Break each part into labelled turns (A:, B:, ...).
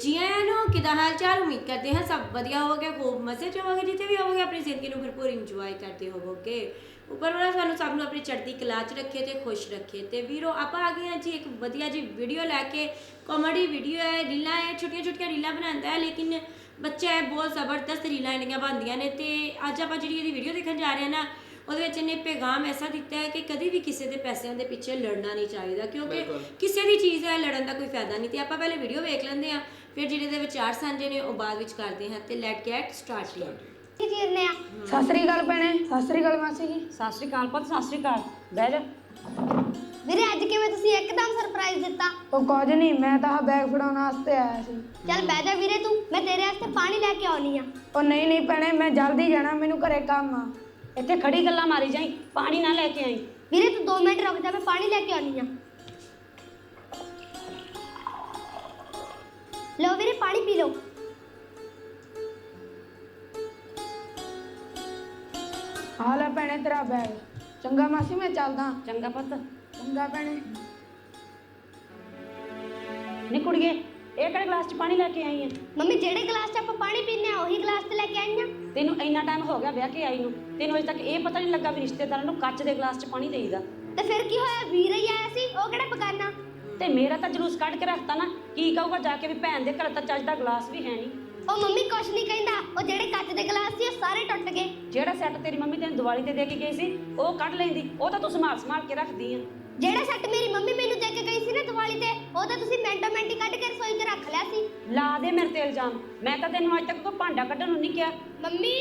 A: ਜੀ ਆਇਆਂ ਨੂੰ ਕਿਦਾਂ ਹਾਲ ਚਾਲ ਉਮੀਦ ਕਰਦੇ ਹਾਂ? ਸਭ ਵਧੀਆ ਹੋਵੋਗੇ ਖੂਬ ਮਜ਼ੇ ਚ ਹੋਵੋਗੇ ਜਿੱਥੇ ਵੀ ਹੋਵੋਗੇ ਆਪਣੀ ਜ਼ਿੰਦਗੀ ਨੂੰ ਭਰਪੂਰ ਇੰਜੋਏ ਕਰਦੇ ਹੋਵੋਗੇ। ਉੱਪਰ ਵਾਲਾ ਸਾਨੂੰ ਸਭ ਨੂੰ ਆਪਣੀ ਚੜ੍ਹਦੀ ਕਲਾ ਚ ਰੱਖੇ ਤੇ ਖੁਸ਼ ਰੱਖੇ ਤੇ ਵੀਰੋ ਆਪਾਂ ਆ ਗਏ ਹਾਂ ਜੀ ਇੱਕ ਵਧੀਆ ਜੀ ਵੀਡੀਓ ਲੈ ਕੇ। ਕਾਮੇਡੀ ਵੀਡੀਓ ਹੈ ਰੀਲਾਂ ਹੈ ਛੋਟੀਆਂ ਛੋਟੀਆਂ ਰੀਲਾਂ ਬਣਾਉਂਦਾ ਹੈ ਲੇਕਿਨ ਬੱਚਾ ਹੈ ਬਹੁਤ ਜ਼ਬਰਦਸਤ ਰੀਲਾਂ ਇੰਨੀਆਂ ਬਣਦੀਆਂ ਨੇ ਤੇ ਅੱਜ ਆਪਾਂ ਜਿਹੜੀ ਇਹਦੀ ਵੀਡੀਓ ਦੇਖਣ ਜਾ ਰਹੇ ਹਾਂ ਨਾ ਉਹਦੇ ਵਿੱਚ ਇਹਨੇ ਪੈਗਾਮ ਐਸਾ ਦਿੱਤਾ ਹੈ ਕਿ ਕਦੀ ਵੀ ਕਿਸੇ ਦੇ ਪੈਸਿਆਂ ਦੇ ਪਿੱਛੇ ਲੜਨਾ ਨਹੀਂ ਚਾਹੀਦਾ ਕਿਉਂਕਿ। ਕਿਸੇ ਦੀ ਚੀਜ਼ ਹੈ ਲੜਨ ਦਾ ਕੋਈ ਫਾਇਦਾ ਨਹੀਂ ਤੇ ਆਪਾਂ ਪਹਿਲੇ ਵੀਡੀਓ ਵੇਖ ਲੈਂਦੇ ਹਾਂ। ਫਿਰ ਜਿਹੜੇ ਦੇ ਵਿਚਾਰ ਸਾਂਝੇ ਨੇ ਉਹ ਬਾਅਦ ਵਿੱਚ ਕਰਦੇ ਹਾਂ ਤੇ ਲੈਟ ਗੈਟ ਸਟਾਰਟ
B: ਕੀ ਚੀਰਨੇ ਆ?
C: ਸਤਿ ਸ੍ਰੀ ਅਕਾਲ ਭੈਣੇ। ਸਤਿ ਸ੍ਰੀ ਅਕਾਲ ਮਾਸੀ ਜੀ।
D: ਸਤਿ ਸ਼੍ਰੀ ਅਕਾਲ ਪੁੱਤ ਸਤਿ ਸ਼੍ਰੀ ਅਕਾਲ। ਬਹਿ ਜਾ।
B: ਵੀਰੇ ਅੱਜ ਕਿਵੇਂ ਤੁਸੀਂ ਇੱਕਦਮ ਸਰਪ੍ਰਾਈਜ਼ ਦਿੱਤਾ?
C: ਉਹ ਕੁਝ ਨਹੀਂ ਮੈਂ ਤਾਂ ਆਹ ਬੈਗ ਫੜਾਉਣ ਵਾਸਤੇ ਆਇਆ ਸੀ।
B: ਚੱਲ ਬਹਿ ਜਾ ਵੀਰੇ ਤੂੰ ਮੈਂ ਤੇਰੇ ਵਾਸਤੇ ਪਾਣੀ ਲੈ ਕੇ ਆਉਣੀ ਆ।
C: ਉਹ ਨਹੀਂ ਨਹੀਂ ਭੈਣੇ ਮੈਂ ਜਲਦੀ ਜਾਣਾ ਮੈਨੂੰ ਘਰੇ ਕੰਮ ਆ।
D: ਇੱਥੇ ਖੜੀ ਗੱਲਾਂ ਮਾਰੀ ਜਾਈ ਪਾਣੀ ਨਾ ਲੈ ਕੇ ਆਈ।
B: ਵੀਰੇ ਤੂੰ 2 ਮਿੰਟ ਰੁਕ ਜਾ ਮੈਂ ਪਾਣੀ ਲੈ ਕੇ ਆਉਣੀ ਆ। ਲਓ ਵੀਰੇ ਪਾਣੀ ਪੀ ਲਓ।
C: ਆ ਲੈ ਭੈਣੇ ਤੇਰਾ ਬੈਗ ਚੰਗਾ ਮਾਸੀ ਮੈਂ ਚੱਲਦਾ।
D: ਚੰਗਾ ਪੁੱਤ।
C: ਚੰਗਾ ਭੈਣੇ।
D: ਨੀ ਕੁੜੀਏ ਇਹ ਕਿਹੜੇ ਗਲਾਸ 'ਚ ਪਾਣੀ ਲੈ ਕੇ ਆਈ ਹੈ
B: ਮੰਮੀ ਜਿਹੜੇ ਗਲਾਸ 'ਚ ਆਪਾਂ ਪਾਣੀ ਪੀਨੇ ਆ ਉਹੀ ਗਲਾਸ ਤੇ ਲੈ ਕੇ ਆਈ ਆ।
D: ਤੈਨੂੰ ਇੰਨਾ ਟਾਈਮ ਹੋ ਗਿਆ ਵਿਆਹ ਕੇ ਆਈ ਨੂੰ। ਤੈਨੂੰ ਅਜੇ ਤੱਕ ਇਹ ਪਤਾ ਨਹੀਂ ਲੱਗਾ ਵੀ ਰਿਸ਼ਤੇਦਾਰਾਂ ਨੂੰ ਕੱਚ ਦੇ ਗਲਾਸ 'ਚ ਪਾਣੀ ਦੇਈਦਾ।
B: ਤੇ ਫਿਰ ਕੀ ਹੋਇਆ? ਵੀਰੇ ਹੀ ਆਇਆ ਸੀ ਉਹ ਕਿਹੜਾ ਬਗਾਨਾ?
D: ਤੇ ਮੇਰਾ ਤਾਂ ਜਲੂਸ ਕੱਢ ਕੇ ਰੱਖਤਾ ਨਾ ਕੀ ਕਹੂਗਾ ਜਾ ਕੇ ਵੀ ਭੈਣ ਦੇ ਘਰ ਤਾਂ ਚੱਜ ਦਾ ਗਲਾਸ ਵੀ ਹੈ ਨਹੀਂ।
B: ਉਹ ਮੰਮੀ ਕੁਛ ਨਹੀਂ ਕਹਿੰਦਾ ਉਹ ਜਿਹੜੇ ਕੱਚ ਦੇ ਗਲਾਸ ਸੀ ਉਹ ਸਾਰੇ ਟੁੱਟ ਗਏ।
D: ਜਿਹੜਾ ਸੈੱਟ ਤੇਰੀ ਮੰਮੀ ਤੈਨੂੰ ਦੀਵਾਲੀ ਤੇ ਦੇ ਕੇ ਗਈ ਸੀ ਉਹ ਕੱਢ ਲੈਂਦੀ ਉਹ ਤਾਂ ਤੂੰ ਸੰਭਾਲ ਸੰਭਾਲ ਕੇ ਰੱਖਦੀ ਆ।
B: ਜਿਹੜਾ ਸੈੱਟ ਮੇਰੀ ਮੰਮੀ ਮੈਨੂੰ ਦੇ ਕੇ ਗਈ ਸੀ ਨਾ ਦੀਵਾਲੀ ਤੇ ਉਹ ਤਾਂ ਤੁਸੀਂ ਮਿੰਟੋ ਮਿੰਟੀ ਕੱਢ ਕੇ ਰਸੋਈ 'ਚ ਰੱਖ ਲਿਆ ਸੀ।
D: ਲਾ ਦੇ ਮੇਰੇ ਤੇ ਇਲਜ਼ਾਮ ਮੈਂ ਤਾਂ ਤੈਨੂੰ ਅੱਜ ਤੱਕ ਕੋਈ ਭਾਂਡਾ ਕੱਢਣ ਨੂੰ ਨਹੀਂ ਕਿਹਾ।
B: ਮੰਮੀ!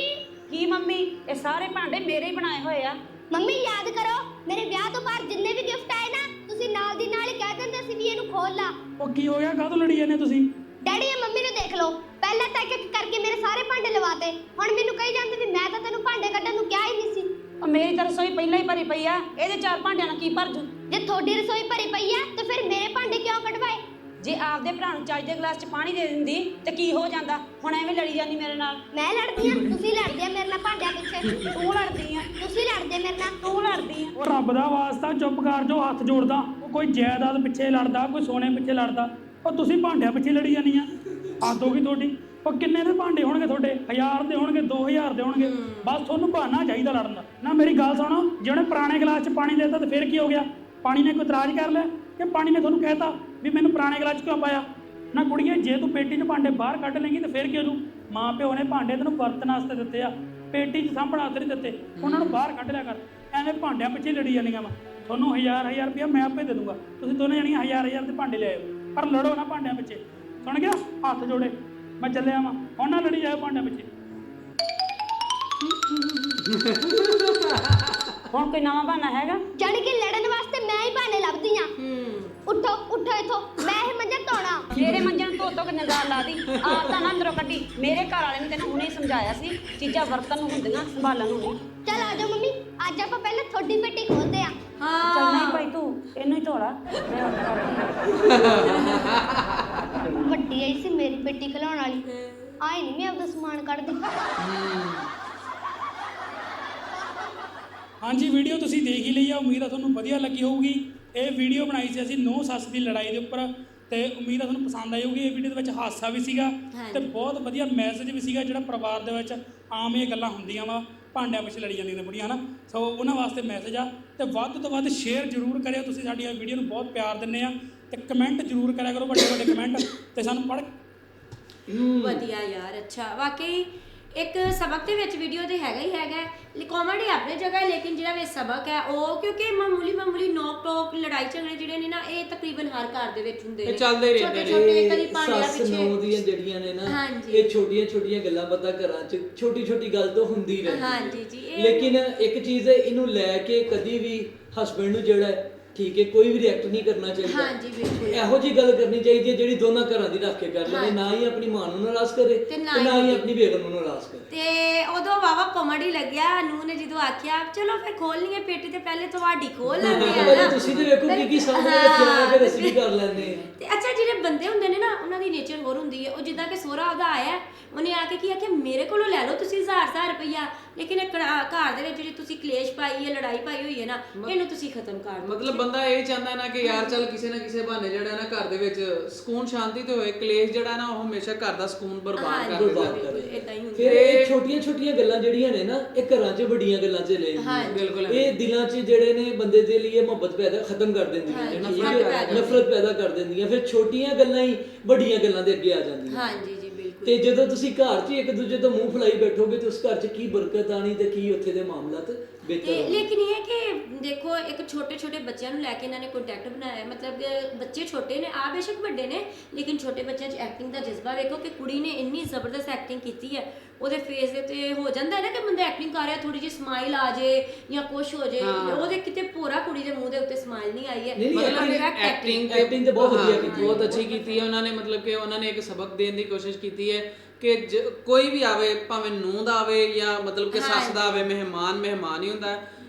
D: ਕੀ ਮੰਮੀ? ਇਹ ਸਾਰੇ ਭਾਂਡੇ ਮੇਰੇ ਹੀ ਬਣਾਏ ਹੋਏ ਆ।
B: ਮੰਮੀ ਯਾਦ ਕਰੋ ਮੇਰੇ ਵਿਆਹ ਤੋਂ ਬਾਅਦ ਜਿੰਨੇ ਵੀ ਗਿਫਟ ਆਏ ਨਾ ਤੁਸੀਂ ਨਾਲ ਦੀ ਨਾਲ ਹੀ ਕਹਿ ਦਿੰਦੇ ਸੀ ਵੀ ਇਹਨੂੰ ਖੋਲ। ਲਾ
E: ਉਹ ਕੀ ਹੋ ਗਿਆ? ਕਾਹਤੋਂ ਲੜੀ ਜਾਂਦੇ ਤੁਸੀਂ?
B: ਡੈਡੀ ਇਹ ਮੰਮੀ ਨੂੰ ਦੇਖ ਲਓ। ਪਹਿਲਾਂ ਤਾਂ ਇੱਕ ਇੱਕ ਕਰਕੇ ਮੇਰੇ ਸਾਰੇ ਭਾਂਡੇ ਲਵਾਤੇ। ਹੁਣ ਮੈਨੂੰ ਕਹੀ ਜਾਂਦੇ ਵੀ ਮੈਂ ਤਾਂ ਤੈਨੂੰ ਭਾਂਡੇ ਕੱਢਣ ਨੂੰ ਕਿਹਾ ਹੀ ਨਹੀਂ ਸੀ।
D: ਉਹ ਮੇਰੀ ਤਾਂ ਰਸੋਈ ਪਹਿਲਾਂ ਹੀ ਭਰੀ ਪਈ ਆ। ਇਹਦੇ ਚਾਰ ਭਾਂਡਿਆਂ ਨਾਲ ਕੀ ਭਰ ਜੂ
B: ਜੇ ਤੁਹਾਡੀ ਰਸੋਈ ਭਰੀ ਪਈ ਆ ਤੇ ਫਿਰ ਮੇਰੇ ਭਾਂਡੇ ਕਿਉਂ ਕਢਵਾਏ?
D: ਜੇ ਆਪਦੇ ਭਰਾ ਨੂੰ ਚੱਜ ਦੇ ਗਲਾਸ 'ਚ ਪਾਣੀ ਦੇ ਦਿੰਦੀ ਤੇ ਕੀ ਹੋ ਜਾਂਦਾ? ਹੁਣ ਐਵੇਂ ਲੜੀ ਜਾਂਦੀ ਮੇਰੇ ਨਾਲ।
B: ਮੈਂ ਲੜਦੀ ਆ ਤੁਸੀਂ ਲੜਦੇ ਆ ਮੇਰੇ ਨਾਲ ਭਾਂਡਿਆਂ ਪਿੱਛੇ।
D: ਤੂੰ ਲੜਦੀ ਆ।
B: ਤੁਸੀਂ ਲੜਦੇ ਮੇਰੇ ਨਾਲ।
D: ਤੂੰ ਲੜਦੀ ਆ।
E: ਉਹ ਰੱਬ ਦਾ ਵਾਸਤਾ ਚੁੱਪ ਕਰ ਜੋ ਹੱਥ ਜੋੜਦਾ। ਕੋਈ ਜਾਇਦਾਦ ਪਿੱਛੇ ਲੜਦਾ ਕੋਈ ਸੋਨੇ ਪਿੱਛੇ ਲੜਦਾ ਉਹ ਤੁਸੀਂ ਭਾਂਡਿਆਂ ਪਿੱਛੇ ਲੜੀ ਜਾਂਦੀਆਂ। ਹੱਦ ਹੋ ਗਈ ਤੁਹਾਡੀ। ਉਹ ਕਿੰਨੇ ਦੇ ਭਾਂਡੇ ਹੋਣਗੇ ਤੁਹਾਡੇ? 1000 ਦੇ ਹੋਣਗੇ 2000 ਦੇ ਹੋਣਗੇ। ਬਸ ਤੁਹਾਨੂੰ ਬਹਾਨਾ ਚਾਹੀਦਾ ਲੜਨ ਦਾ। ਨਾ ਮੇਰੀ ਗੱਲ ਸੁਣੋ ਜਿਹਨੇ ਪੁਰਾਣੇ ਗਲਾਸ 'ਚ ਪਾਣੀ ਦੇਤਾ ਤੇ ਫਿਰ ਕੀ ਹੋ ਗਿਆ? ਪਾਣੀ ਨੇ ਕੋਈ ਇਤਰਾਜ਼ ਕਰ ਲਿਆ ਕਿ ਪਾਣੀ ਨੇ ਤੁਹਾਨੂੰ ਕਹਿਤਾ ਵੀ ਮੈਨੂੰ ਪੁਰਾਣੇ ਗਲਾਸ 'ਚ ਕਿਉਂ ਪਾਇਆ? ਨਾ ਕੁੜੀਏ ਜੇ ਤੂੰ ਪੇਟੀ 'ਚ ਭਾਂਡੇ ਬਾਹਰ ਕੱਢ ਲੇਂਗੀ ਤੇ ਫਿਰ ਕੀ ਹੋ ਜੂ ਮਾਂ ਪਿਓ ਨੇ ਭਾਂਡੇ ਤੈਨੂੰ ਵਰਤਣ ਵਾਸਤੇ ਦਿੱਤੇ ਆ। ਪੇਟੀ 'ਚ ਸਾਂਭਣ ਵਾਸਤੇ ਨਹੀਂ ਦਿੱਤੇ। ਉਹਨਾਂ ਨੂੰ ਬਾਹਰ ਕੱਢ ਲਿਆ ਕਰ। ਐਵੇਂ ਭਾਂਡਿਆਂ ਪਿੱਛੇ ਲੜੀ ਜਾਂਦੀਆਂ ਵਾ। ਤੁਹਾਨੂੰ ਹਜ਼ਾਰ ਹਜ਼ਾਰ ਰੁਪਇਆ ਮੈਂ ਆਪੇ ਦੇ ਦੂੰਗਾ। ਤੁਸੀਂ ਦੋਨੇ ਜਣੀਆਂ ਹਜ਼ਾਰ ਹਜ਼ਾਰ ਦੇ ਭਾਂਡੇ ਲੈ ਆਇਓ। ਪਰ ਲੜੋ ਨਾ ਭਾਂਡਿਆਂ ਪਿੱਛੇ। ਸੁਣ ਗਿਆ? ਹੱਥ ਜੋੜੇ। ਮੈਂ ਚੱਲਿਆ ਵਾਂ। ਹੁਣ ਨਾ ਲੜੀ ਜਾਇਓ ਭਾਂਡਿਆਂ ਪਿੱਛੇ।
D: ਹੁਣ ਕੋਈ ਨਵਾਂ ਬਹਾਨਾ ਹੈਗਾ?
B: ਜਾਣੀ ਕਿ ਲੜਨ ਵਾਸਤੇ ਮੈਂ ਹੀ ਬਹਾਨੇ ਲੱਭਦੀ ਆ।
A: ਹੂੰ।
B: ਉੱਠੋ ਉੱਠੋ ਇਥੋਂ। ਮੈਂ ਇਹ ਮੰਜਾ ਧੋਣਾ।
D: ਮੇਰੇ ਮੰਜਣ ਨੂੰ ਧੋ ਧੋ ਕੇ ਨਿਗਾਹ ਲਾ ਦੀ ਆਪ ਤਾਂ ਨਾ ਅੰਦਰੋਂ ਕੱਢੀ। ਮੇਰੇ ਘਰ ਵਾਲੇ ਨੇ ਤੈਨੂੰ ਹੁਣੇ ਹੀ ਸਮਝਾਇਆ ਸੀ ਚੀਜ਼ਾਂ ਵਰਤਨ ਨੂੰ ਹੁੰਦੀਆਂ ਸੰਭਾਲਣ ਨੂੰ ਨਹੀਂ।
B: ਚਲ ਆ ਜਾਓ ਮੰਮੀ। ਅੱਜ ਆਪਾਂ ਪਹਿਲਾਂ ਤੁਹਾਡੀ ਪੇਟੀ ਖੋਲਦੇ ਆ।
D: ਚੱਲ ਨਹੀਂ
A: ਹਾਂ
D: ਭਾਈ ਤੂੰ ਇਹਨੂੰ ਹੀ ਮੈਂ ਕਰਦੀ
B: ਵੱਡੀ ਆਈ ਸੀ ਮੇਰੀ ਪੇਟੀ ਖਿਲਾਉਣ ਵਾਲੀ। ਆਈ ਨਹੀਂ ਮੈਂ ਆਪਦਾ ਸਮਾਨ ਕੱਢਦੀ।
E: ਹਾਂਜੀ ਵੀਡੀਓ ਤੁਸੀਂ ਦੇਖ ਹੀ ਲਈ ਆ ਉਮੀਦ ਆ ਤੁਹਾਨੂੰ ਵਧੀਆ ਲੱਗੀ ਹੋਊਗੀ। ਇਹ ਵੀਡੀਓ ਬਣਾਈ ਸੀ ਅਸੀਂ ਨੌ ਸੱਸ ਦੀ ਲੜਾਈ ਦੇ ਉੱਪਰ ਤੇ ਉਮੀਦ ਆ ਤੁਹਾਨੂੰ ਪਸੰਦ ਆਈ ਹੋਊਗੀ। ਇਹ ਵੀਡੀਓ ਦੇ ਵਿੱਚ ਹਾਸਾ ਵੀ ਸੀਗਾ। ਤੇ ਬਹੁਤ ਵਧੀਆ ਮੈਸੇਜ ਵੀ ਸੀਗਾ ਜਿਹੜਾ ਪਰਿਵਾਰ ਦੇ ਵਿੱਚ ਆਮ ਇਹ ਗੱਲਾਂ ਹੁੰਦੀਆਂ ਵਾ। ਭਾਂਡਿਆਂ ਪਿੱਛੇ ਲੜੀ ਜਾਂਦੀਆਂ ਨੇ ਬੁੜੀਆਂ ਨਾ ਸੋ ਉਹਨਾਂ ਵਾਸਤੇ ਮੈਸੇਜ ਆ ਤੇ ਵੱਧ ਤੋਂ ਵੱਧ ਸ਼ੇਅਰ ਜ਼ਰੂਰ ਕਰਿਓ, ਤੁਸੀਂ ਸਾਡੀਆਂ ਵੀਡੀਓ ਨੂੰ ਬਹੁਤ ਪਿਆਰ ਦਿੰਦੇ ਆ ਤੇ ਕਮੈਂਟ ਜ਼ਰੂਰ ਕਰਿਆ ਕਰੋ ਵੱਡੇ ਵੱਡੇ ਕਮੈਂਟ ਤੇ ਸਾਨੂੰ ਪੜ੍ਹ
A: ਵਧੀਆ ਯਾਰ, ਅੱਛਾ। ਵਾਕਈ ਇੱਕ ਸਬਕ ਦੇ ਵਿੱਚ ਵੀਡੀਓ ਤੇ ਹੈਗਾ ਹੀ ਹੈਗਾ ਕਾਮੇਡੀ ਆਪਣੀ ਜਗ੍ਹਾ ਹੈ ਲੇਕਿਨ ਜਿਹੜਾ ਵਿੱਚ ਸਬਕ ਹੈ ਉਹ ਕਿਉਂਕਿ ਮਾਮੂਲੀ ਮਾਮੂਲੀ ਨੋਕ ਟੋਕ ਲੜਾਈ ਝਗੜੇ ਜਿਹੜੇ ਨੇ ਨਾ ਇਹ ਤਕਰੀਬਨ ਹਰ ਘਰ ਦੇ ਵਿੱਚ ਹੁੰਦੇ
F: ਇਹ ਚੱਲਦੇ ਰਹਿੰਦੇ
A: ਛੋਟੇ
F: ਨੇ
A: ਕਦੀ ਭਾਂਡਿਆਂ
F: ਸੱਸ ਨੂੰ
A: ਪਿੱਛੇ
F: ਦੀਆਂ ਜਿਹੜੀਆਂ ਨੇ ਨਾ। ਇਹ ਛੋਟੀਆਂ ਛੋਟੀਆਂ ਗੱਲਾਂ ਪਤਾ ਘਰਾਂ 'ਚ ਛੋਟੀ ਛੋਟੀ ਗੱਲ ਤੋਂ ਹੁੰਦੀ ਰਹਿੰਦੀ ਹੈ।
A: ਹਾਂਜੀ ਜੀ, ਇਹ-
F: ਲੇਕਿਨ ਇੱਕ ਚੀਜ਼ ਹੈ ਇਹਨੂੰ ਲੈ ਕੇ ਕਦੀ ਵੀ ਹਸਬੰਡ ਨੂੰ ਜਿਹੜਾ ਠੀਕ ਹੈ ਕੋਈ ਵੀ ਰਿਐਕਟ ਨਹੀਂ ਕਰਨਾ ਚਾਹੀਦਾ।
A: ਹਾਂਜੀ ਬਿਲਕੁਲ।
F: ਇਹੋ ਜੀ ਗੱਲ ਕਰਨੀ ਚਾਹੀਦੀ ਹੈ ਜਿਹੜੀ ਦੋਨਾਂ ਘਰਾਂ ਦੀ ਰੱਖ ਕੇ ਕਰ ਲਵੇ ਨਾ ਹੀ ਆਪਣੀ ਮਾਂ ਨੂੰ ਨਾਰਾਜ਼ ਕਰੇ
A: ਤੇ ਨਾ ਹੀ
F: ਆਪਣੀ ਬੇਗਮ ਨੂੰ ਨਾਰਾਜ਼ ਕਰੇ।
A: ਤੇ ਉਦੋਂ ਵਾਵਾ ਕਾਮੇਡੀ ਲੱਗਿਆ ਨੂੰ ਨੇ ਜਦੋਂ ਆਖਿਆ ਚਲੋ ਫਿਰ ਖੋਲਣੀ ਹੈ ਪੇਟੀ ਤੇ ਪਹਿਲੇ ਤੁਹਾਡੀ ਖੋਲ ਲੈਂਦੇ ਆ ਨਾ।
F: ਤੁਸੀਂ ਤੇ ਵੇਖੋ ਕੀ ਕੀ ਸਾਹਮਣੇ ਰੱਖਿਆ ਫਿਰ ਅਸੀਂ ਵੀ ਕਰ ਲੈਂਦੇ
A: ਤੇ ਅੱਛਾ ਜਿਹੜੇ ਬੰਦੇ ਹੁੰਦੇ ਨੇ ਨਾ ਉਹਨਾਂ ਦੀ ਨੇਚਰ ਹੋਰ ਹੁੰਦੀ ਹੈ। ਉਹ ਜਿੱਦਾਂ ਕਿ ਸੋਹਰਾ ਉਹਦਾ ਆਇਆ ਉਹਨੇ ਆ ਕੇ ਕੀ ਆਖਿਆ ਮੇਰੇ ਕੋਲੋਂ ਲੈ ਲਓ ਤੁਸੀਂ 1000 1000 ਰੁਪਈਆ। ਲੇਕਿਨ ਇਹ ਘਰ ਦੇ ਵਿੱਚ ਜਿਹੜੀ ਤੁਸੀਂ ਕਲੇਸ਼ ਪਾਈ ਹੈ ਲੜਾਈ ਪਾਈ ਹੋਈ ਹੈ ਨਾ ਇਹਨੂੰ ਤੁਸੀਂ ਖਤਮ ਕਰ ਦਿਓ।
G: ਮਤਲਬ ਬੰਦਾ ਇਹ ਚਾਹੁੰਦਾ ਨਾ ਕਿ ਯਾਰ ਚੱਲ ਕਿਸੇ ਨਾ ਕਿਸੇ ਬਹਾਨੇ ਜਿਹੜਾ ਨਾ ਘਰ ਦੇ ਵਿੱਚ ਸਕੂਨ ਸ਼ਾਂਤੀ ਤੇ ਹੋਏ ਕਲੇਸ਼ ਜਿਹੜਾ ਨਾ ਉਹ ਹਮੇਸ਼ਾ ਘਰ ਦਾ ਸਕੂਨ ਬਰਬਾਦ ਕਰ ਦਿੰਦਾ।
F: ਬਰਬਾਦ ਕਰ
A: ਹੀ ਹੁੰਦਾ।
F: ਫਿਰ ਇਹ ਛੋਟੀਆਂ ਛੋਟੀਆਂ ਗੱਲਾਂ ਜਿਹੜੀਆਂ ਨੇ ਨਾ ਇਹ ਘਰਾਂ 'ਚ ਵੱਡੀਆਂ ਗੱਲਾਂ 'ਚ ਲੈ ਜਾਂਦੀਆਂ
G: ਬਿਲਕੁਲ।
F: ਇਹ ਦਿਲਾਂ 'ਚ ਜਿਹੜੇ ਨੇ ਬੰਦੇ ਦੇ ਲਈ ਇਹ ਮੁਹੱਬਤ ਪੈਦਾ ਖਤਮ ਕਰ ਦਿੰਦੀਆਂ ਨੇ। ਠੀਕ ਹੈ? ਨਫ਼ਰਤ ਪੈਦਾ ਕਰ ਦਿੰਦੀਆਂ। ਫਿਰ ਛੋਟੀਆਂ ਗੱਲਾਂ ਹੀ ਵੱਡੀਆਂ ਗੱਲਾਂ ਦੇ ਅੱਗੇ ਆ ਜਾਂਦੀਆਂ
A: ਹਾਂਜੀ ਜੀ ਬਿਲਕੁਲ।
F: ਤੇ ਜਦੋਂ ਤੁਸੀਂ ਘਰ 'ਚ ਇੱਕ ਦੂਜੇ ਤੋਂ ਮੂੰਹ ਫਲਾਈ ਬੈਠੋਗੇ ਤੇ ਉਸ ਘਰ 'ਚ ਕੀ ਬਰਕਤ ਆਣੀ ਤੇ ਕੀ ਉੱਥੇ ਦੇ ਮਾਮਲਾਤ
A: ਤੇ ਲੇਕਿਨ ਇਹ ਹੈ ਕਿ ਦੇਖੋ ਇੱਕ ਛੋਟੇ ਛੋਟੇ ਬੱਚਿਆਂ ਨੂੰ ਲੈ ਕੇ ਇਹਨਾਂ ਨੇ ਕੰਟੈਕਟ ਬਣਾਇਆ। ਮਤਲਬ ਕਿ ਬੱਚੇ ਛੋਟੇ ਨੇ ਆ ਬੇਸ਼ੱਕ ਵੱਡੇ ਨੇ ਲੇਕਿਨ ਛੋਟੇ ਬੱਚਿਆਂ 'ਚ ਐਕਟਿੰਗ ਦਾ ਜਜ਼ਬਾ ਵੇਖੋ ਕਿ ਕੁੜੀ ਨੇ ਇੰਨੀ ਜ਼ਬਰਦਸਤ ਐਕਟਿੰਗ ਕੀਤੀ ਹੈ। ਉਹਦੇ ਫੇਸ ਦੇ ਤੇ ਹੋ ਜਾਂਦਾ ਹੈ ਨਾ ਕਿ ਬੰਦਾ ਐਕਟਿੰਗ ਕਰ ਰਿਹਾ ਥੋੜੀ ਜਿਹੀ ਸਮਾਈਲ ਆ ਜੇ ਜਾਂ ਕੁਛ ਹੋ ਜੇ ਉਹਦੇ ਕਿਤੇ ਪੂਰਾ ਕੁੜੀ ਦੇ ਮੂੰਹ ਦੇ ਉੱਤੇ ਸਮਾਈਲ ਨਹੀਂ ਆਈ ਹੈ।
G: ਮਤਲਬ। ਐਕਟਿੰਗ
F: acting ਤੇ ਬਹੁਤ ਵਧੀਆ ਕੀਤੀ
G: ਬਹੁਤ ਅੱਛੀ ਕੀਤੀ ਹੈ। ਉਹਨਾਂ ਨੇ ਮਤਲਬ ਕਿ ਉਹਨਾਂ ਨੇ ਇੱਕ ਸਬਕ ਦੇਣ ਦੀ ਕੋਸ਼ਿਸ਼ ਕੀਤੀ ਹੈ ਕਿ ਕੋਈ ਵੀ ਆਵੇ ਭਾਵੇਂ ਨੂੰਹ ਦਾ ਆਵੇ ਜਾਂ ਮਤਲਬ ਕਿ ਸੱਸ ਦਾ ਆਵੇ ਮਹਿਮਾਨ ਮਹਿਮਾਨ ਹੀ ਹੁੰਦਾ ਹੈ।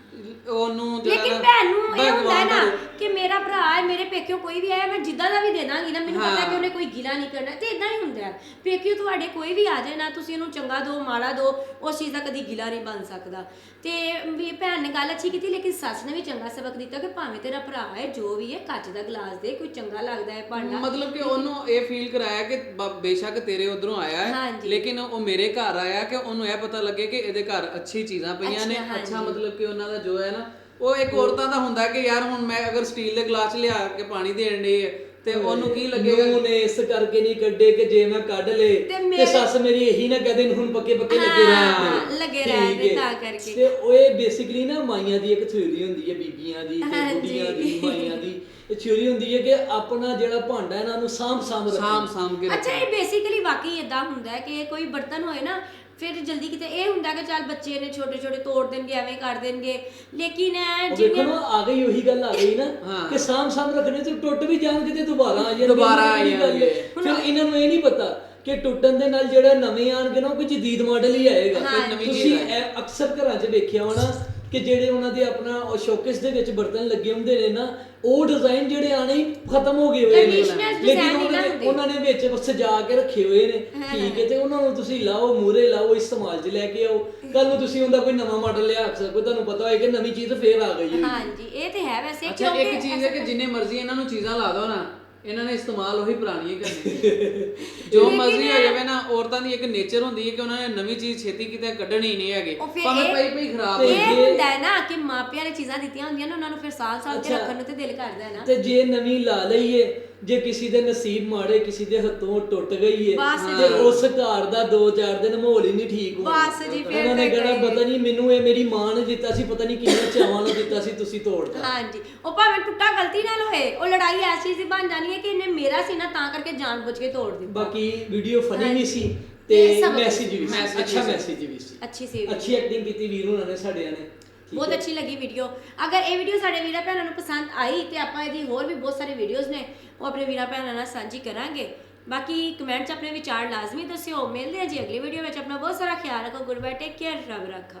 G: ਉਹਨੂੰ ਜਿਹੜਾ
A: ਲੇਕਿਨ ਭੈਣ ਨੂੰ ਇਹ ਹੁੰਦਾ ਹੈ
G: ਭਗਵਾਨ
A: ਨਾ
G: ਦਾ
A: ਕਿ ਮੇਰਾ ਭਰਾ ਹੈ ਮੇਰੇ ਪੇਕਿਓ ਕੋਈ ਵੀ ਆਇਆ ਮੈਂ ਜਿੱਦਾਂ ਦਾ ਵੀ ਦੇ ਦਾਂਗੀ ਨਾ ਮੈਨੂੰ ਪਤਾ ਕਿ ਉਹਨੇ ਕੋਈ ਗਿਲਾ ਨਹੀਂ ਕਰਨਾ ਤੇ ਇਦਾਂ ਹੀ ਹੁੰਦਾ ਹੈ। ਪੇਕਿਓ ਤੁਹਾਡੇ ਕੋਈ ਵੀ ਆ ਜਾਏ ਨਾ ਤੁਸੀਂ ਉਹਨੂੰ ਚੰਗਾ ਦੋ ਮਾੜਾ ਦੋ ਉਸ ਚੀਜ਼ ਦਾ ਕਦੀ ਗਿਲਾ ਨਹੀਂ ਬਣ ਸਕਦਾ। ਤੇ ਵੀ ਭੈਣ ਨੇ ਗੱਲ ਅੱਛੀ ਕੀਤੀ ਲੇਕਿਨ ਸੱਸ ਨੇ ਵੀ ਚੰਗਾ ਸਬਕ ਦਿੱਤਾ ਕਿ ਭਾਵੇਂ ਤੇਰਾ ਭਰਾ ਹੈ ਜੋ ਵੀ ਹੈ ਕੱਚ ਦਾ ਗਲਾਸ ਦੇ ਕੋਈ ਚੰਗਾ ਲੱਗਦਾ ਹੈ ਭਾਂਡਾ।
G: ਮਤਲਬ ਕਿ ਉਹਨੂੰ ਇਹ ਫੀਲ ਕਰਾਇਆ ਕਿ ਬ- ਬੇਸ਼ੱਕ ਤੇਰੇ ਉਧਰੋਂ ਆਇਆ ਹੈ
A: ਹਾਂਜੀ।
G: ਲੇਕਿਨ ਉਹ ਮੇਰੇ ਘਰ ਆਇਆ ਕਿ ਉਹਨੂੰ ਇਹ ਪਤਾ ਲੱਗੇ ਕਿ ਇਹਦੇ ਘਰ ਅੱਛੀ ਚੀਜ਼ਾਂ ਪਈਆਂ ਨੇ। ਅੱਛਾ ਮਤਲਬ ਕਿ ਉਹਨਾਂ ਦਾ ਜੋ ਹੈ ਨਾ ਉਹ ਇੱਕ ਔਰਤਾਂ ਦਾ ਹੁੰਦਾ ਕਿ ਯਾਰ ਹੁਣ ਮੈਂ ਅਗਰ ਸਟੀਲ ਦੇ ਗਲਾਸ 'ਚ ਲਿਆ ਕੇ ਪਾਣੀ ਦੇਣ ਦੀ ਹੈ ਤੇ ਉਹਨੂੰ ਕੀ ਲੱਗੇਗਾ
F: ਨੂੰਹ ਨੇ ਇਸ ਕਰਕੇ ਨਹੀਂ ਕੱਢੇ ਕਿ ਜੇ ਮੈਂ ਕੱਢ ਲੇ
A: ਤੇ
F: ਤੇ ਸੱਸ ਮੇਰੀ ਇਹੀ ਨਾ ਕਹਦੇ ਹੁਣ ਪੱਕੇ ਪੱਕੇ ਲੱਗੇ
A: ਹਾਂ,
F: ਰਹਿਣ
A: ਲੱਗੇ
F: ਠੀਕ
A: ਰਹਿਣ ਦੇ
F: ਹੈ।
A: ਤਾਂ ਕਰਕੇ।
F: ਤੇ ਉਹ ਇਹ ਬੇਸਿਕਲੀ ਨਾ ਮਾਈਆਂ ਦੀ ਇੱਕ ਥਿਊਰੀ ਹੁੰਦੀ ਹੈ ਬੀਬੀਆਂ ਦੀ ਤੇ। ਬੁੱਢੀਆਂ ਦੀ ਮਾਈਆਂ ਦੀ ਇਹ ਥਿਊਰੀ ਹੁੰਦੀ ਹੈ ਕਿ ਆਪਣਾ ਜਿਹੜਾ ਭਾਂਡਾ ਇਹਨਾਂ ਨੂੰ ਸਾਂਭ ਸਾਂਭ ਰੱਖਣਾ
G: ਸਾਮ ਸਾਮ ਕੇ
A: ਅੱਛਾ ਇਹ ਬੇਸਿਕਲੀ ਵਾਕਈ ਇਦਾਂ ਹੁੰਦਾ ਹੈ ਕਿ ਕੋਈ ਬਰਤਨ ਹੋਏ ਨਾ ਫਿਰ ਜਲਦੀ ਕਿਤੇ ਇਹ ਹੁੰਦਾ ਕਿ ਚੱਲ ਬੱਚੇ ਨੇ ਛੋਟੇ ਛੋਟੇ ਤੋੜ ਦੇਣਗੇ ਐਵੇਂ ਕਰ ਦੇਣਗੇ ਲੇਕਿਨ ਇਹ
F: ਨਾ ਆ ਗਈ ਉਹੀ ਗੱਲ ਆ ਗਈ ਨਾ
G: ਹਾਂ।
F: ਕਿ ਸਾਂਭ ਸਾਂਭ ਰੱਖਣੇ ਤੇ ਟੁੱਟ ਵੀ ਜਾਣਗੇ ਤੇ ਦੁਬਾਰਾ ਆ ਜਾਣਗੇ
G: ਦੁਬਾਰਾ ਆ
F: ਉਹੀ ਗੱਲ ਹੈ।
G: ਜਾਣਗੇ।
F: ਫਿਰ ਇਹਨਾਂ ਨੂੰ ਇਹ ਨਹੀਂ ਪਤਾ ਕਿ ਟੁੱਟਣ ਦੇ ਨਾਲ ਜਿਹੜਾ ਨਵੇਂ ਆਣਗੇ ਨਾ ਉਹ ਕੋਈ ਜਦੀਦ ਮਾਡਲ ਹੀ ਆਏਗਾ
A: ਹਾਂ,
G: ਨਵੀਂ
F: ਤੁਸੀਂ
G: ਚੀਜ਼ ਆਏ।
F: ਇਹ ਅਕਸਰ ਘਰਾਂ 'ਚ ਵੇਖਿਆ ਹੋਣਾ ਕਿ ਜਿਹੜੇ ਉਹਨਾਂ ਦੇ ਆਪਣਾ ਸ਼ੋਕੇਸ ਦੇ ਵਿੱਚ ਬਰਤਨ ਲੱਗੇ ਹੁੰਦੇ ਨੇ ਨਾ ਉਹ ਡਿਜ਼ਾਈਨ ਜਿਹੜੇ ਆਣੇ ਖਤਮ ਹੋ ਗਏ ਹੋਏ ਨੇ।
A: Traditional design
F: ਉਹਨਾਂ
A: ਨਹੀਂ
F: ਨੇ
A: ਹੁੰਦੇ।
F: ਉਹਨਾਂ ਨੇ ਵਿੱਚ ਸਜਾ ਕੇ ਰੱਖੇ ਹੋਏ ਨੇ। ਠੀਕ ਹੈ ਤੇ ਉਹਨਾਂ ਨੂੰ ਤੁਸੀਂ ਲਾਓ ਮੂਰੇ ਲਾਓ ਇਸਤੇਮਾਲ 'ਚ ਲੈ ਕੇ ਆਓ। ਕੱਲ ਨੂੰ ਤੁਸੀਂ ਉਹਦਾ ਕੋਈ ਨਵਾਂ ਮਾਡਲ ਲਿਆ ਸਕੋ ਤੁਹਾਨੂੰ ਪਤਾ ਹੋਏ ਕਿ ਨਵੀਂ ਚੀਜ਼ ਫੇਰ ਆ ਗਈ ਹੈ
A: ਹਾਂਜੀ ਇਹ ਤੇ ਹੈ ਵੈਸੇ
G: ਅੱਛਾ ਇੱਕ ਚੀਜ਼ ਹੈ ਕਿ ਜਿੰਨੇ ਮਰਜ਼ੀ ਇਹਨਾਂ ਨੂੰ ਚੀਜ਼ਾਂ ਲਾ ਦਿਓ ਨਾ। ਇਹਨਾਂ ਨੇ ਇਸਤੇਮਾਲ ਉਹੀ ਪੁਰਾਣੀਆਂ ਹੀ ਕਰਨੀਆਂ ਜੋ ਮਰਜ਼ੀ ਹੋ ਜਾਵੇ ਨਾ ਔਰਤਾਂ ਦੀ ਇੱਕ ਨੇਚਰ ਹੁੰਦੀ ਹੈ ਕਿ ਉਹਨਾਂ ਨੇ ਨਵੀਂ ਚੀਜ਼ ਛੇਤੀ ਕਿਤੇ ਕੱਢਣੀ ਨਹੀਂ ਹੈਗੇ।
A: ਉਹ ਫਿਰ
G: ਭਾਵੇਂ
A: ਇਹ-
G: ਪਈ ਪਈ ਖਰਾਬ ਹੋ
A: ਇਹ ਹੁੰਦਾ ਹੈ ਨਾ ਕਿ ਮਾਪਿਆਂ ਨੇ ਚੀਜ਼ਾਂ ਦਿੱਤੀਆਂ ਹੁੰਦੀਆਂ ਨੇ ਉਹਨਾਂ ਨੂੰ ਫਿਰ ਸਾਲ ਸਾਲ ਤੇ
F: ਅੱਛਾ।
A: ਰੱਖਣ ਨੂੰ ਤੇ ਦਿਲ ਕਰਦਾ ਹੈ ਨਾ।
F: ਤੇ ਜੇ ਨਵੀਂ ਲਾ ਲਈਏ ਜੇ ਕਿਸੇ ਦੇ ਨਸੀਬ ਮਾੜੇ ਕਿਸੇ ਦੇ ਹੱਥੋਂ ਟੁੱਟ ਗਈ ਏ
A: ਬਸ
F: ਤੇ ਉਸ ਘਰ ਦਾ 2-4 ਦਿਨ ਮਾਹੌਲ ਹੀ ਨਹੀਂ ਠੀਕ ਹੋਣਾ।
A: ਬਸ ਜੀ, ਫਿਰ
F: ਉਹਨਾਂ ਨੇ
A: ਤਾਂ
F: ਕਹਿਣਾ
A: ਕਹੇ।
F: ਪਤਾ ਨਹੀਂ ਮੈਨੂੰ ਇਹ ਮੇਰੀ ਮਾਂ ਨੇ ਦਿੱਤਾ ਸੀ ਪਤਾ ਨਹੀਂ ਕਿੰਨੇ ਚਾਵਾਂ ਨਾਲ ਦਿੱਤਾ ਸੀ ਤੁਸੀਂ ਤੋੜਤਾ
A: ਹਾਂਜੀ। ਉਹ ਭਾਵੇਂ ਟੁੱਟਾ ਗਲਤੀ ਨਾਲ ਹੋਏ ਉਹ ਲੜਾਈ ਐਸੀ ਸੀ ਬਣ ਜਾਣੀ ਹੈ ਕਿ ਇਹਨੇ ਮੇਰਾ ਸੀ ਨਾ ਤਾਂ ਕਰਕੇ ਜਾਣਬੁੱਝ ਕੇ ਤੋੜ ਦਿੱਤਾ।
F: ਬਾਕੀ ਵੀਡੀਓ ਫਨੀ ਵੀ ਸੀ
A: ਤੇ
F: ਮੈਸੇਜ ਵੀ ਸੀ। ਅੱਛਾ
G: ਵੀ ਸੀ।
F: ਮੈਸੇਜ ਵੀ ਸੀ।
A: ਅੱਛੀ ਸੀ।
F: ਅੱਛੀ ਐਕਟਿੰਗ ਕੀਤੀ ਵੀਰ ਉਹਨਾਂ ਨੇ ਸਾਡਿਆਂ ਨੇ।
A: ਬਹੁਤ। ਅੱਛੀ ਲੱਗੀ ਵੀਡੀਓ ਅਗਰ ਇਹ ਵੀਡੀਓ ਸਾਡੇ ਵੀਰਾਂ ਭੈਣਾਂ ਨੂੰ ਪਸੰਦ ਆਈ ਤੇ ਆਪਾਂ ਇਹਦੀ ਹੋਰ ਵੀ ਬਹੁਤ ਸਾਰੇ ਵੀਡੀਓਜ਼ ਨੇ ਉਹ ਆਪਣੇ ਵੀਰਾਂ ਭੈਣਾਂ ਨਾਲ ਸਾਂਝੀ ਕਰਾਂਗੇ। ਬਾਕੀ ਕਮੈਂਟ 'ਚ ਆਪਣੇ ਵਿਚਾਰ ਲਾਜ਼ਮੀ ਦੱਸਿਓ। ਮਿਲਦੇ ਹਾਂ ਜੀ ਅਗਲੀ ਵੀਡੀਓ ਵਿੱਚ। ਆਪਣਾ ਬਹੁਤ ਸਾਰਾ ਖਿਆਲ ਰੱਖੋ। ਗੁੱਡ ਬਾਏ ਟੇਕ ਕੇਅਰ ਰੱਬ ਰੱਖਾ।